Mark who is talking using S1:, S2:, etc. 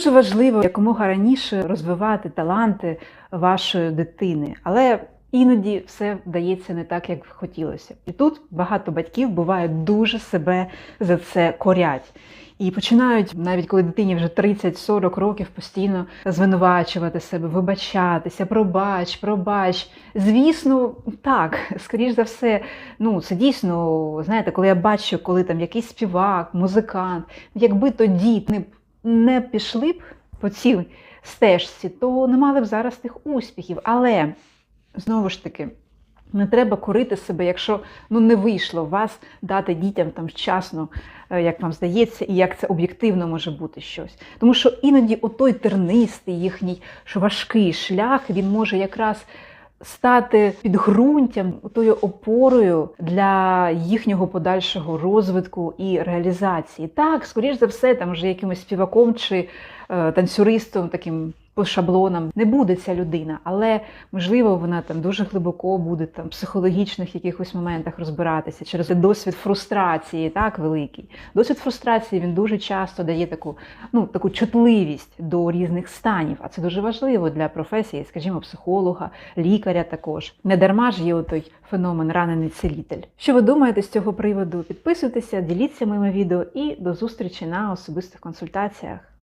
S1: Дуже важливо якомога раніше розвивати таланти вашої дитини, але іноді все вдається не так, як хотілося. І тут багато батьків буває дуже себе за це корять. І починають, навіть коли дитині вже 30-40 років, постійно звинувачувати себе, вибачатися, пробач, пробач. Звісно, так, скоріш за все, ну це дійсно, знаєте, коли я бачу, коли там якийсь співак, музикант, якби тоді не, не пішли б по цій стежці, то не мали б зараз тих успіхів. Але знову ж таки. Не треба корити себе, якщо ну не вийшло вас дати дітям там вчасно, е, як вам здається, і як це об'єктивно може бути щось. Тому що іноді отой тернистий їхній важкий шлях він може якраз стати підґрунтям, тою опорою для їхнього подальшого розвитку і реалізації. Так, скоріш за все, там вже якимось співаком чи е, танцюристом таким по шаблонам не буде ця людина, але можливо вона там дуже глибоко буде там психологічних якихось моментах розбиратися через досвід фрустрації, так великий. Досвід фрустрації він дуже часто дає таку, ну таку чутливість до різних станів. А це дуже важливо для професії, скажімо, психолога, лікаря також. Не дарма ж є той феномен ранений цілитель. Що ви думаєте з цього приводу? Підписуйтеся, діліться моїми відео і до зустрічі на особистих консультаціях.